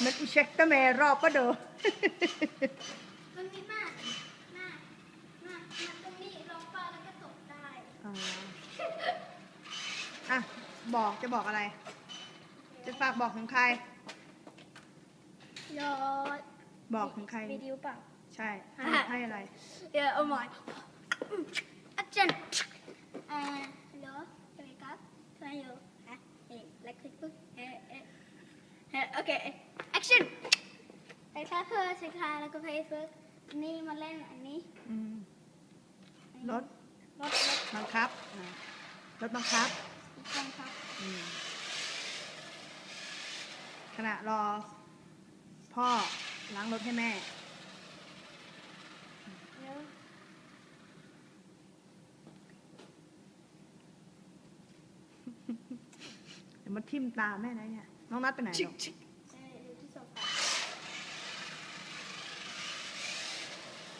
Men ursäkta mig, rapa då. ตรงนี้มากมากมากมาตรงนี้ลงไปแล้วก็ตกได้อ่าอะ บอกจะบอกอะไร จะฝากบอกถึงใคร ยอดบอกถึงใคร วิดีโอเปล่า ใช่ให้ให้อะไร เดี๋ยวเอาใหม่แอคชั่นอ่าฮัลโหลสวัสดีครับทำไมอยู่ฮะเอ๊ะแล้วคลิกปุ๊บเอ๊ะเอ๊ะเอ๊ะโอเคแอคชั่น ไปค่ะเธอสิคะแล้วก็เพย์เฟิร์นี่มาเล่นอันนี้อืมรถรถรถบังคับอ่ารถบังคับบังคับอืมขณะรอ พ่อล้างรถให้แม่เดี๋ยวเดี๋ยวมาทิ่มตาแม่นะเนี่ย น้องนัดไปไหนหรอ เอ่ออยู่ที่โซฟาอันนี้ทำไมมันเดี๋ยวเดี๋ยวเดี๋ยวเดี๋ยว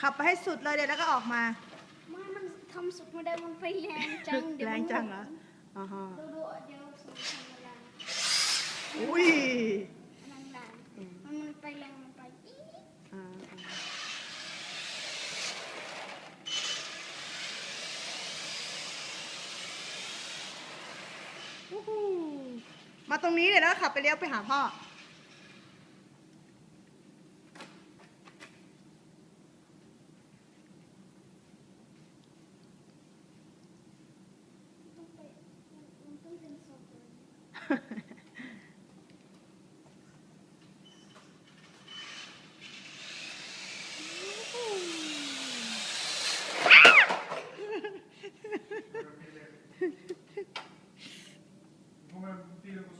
ขับไปให้สุดเลยเดี๋ยวแล้วก็ออกมาไม่มันทำสุดไม่ได้มันไฟแรงจัง เดี๋ยวแรมันงจังเหรออ่าฮะดูดูเดี๋ยวสมทำเวลาอุ้ยนานนานอืมมันมันไปแรงมันไปอี๊ดอ่าอ่าวู้ฮู้ มาตรงนี้เดี๋ยวแล้วขับไปเลี้ยวไปหาพ่อ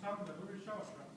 他们都是校车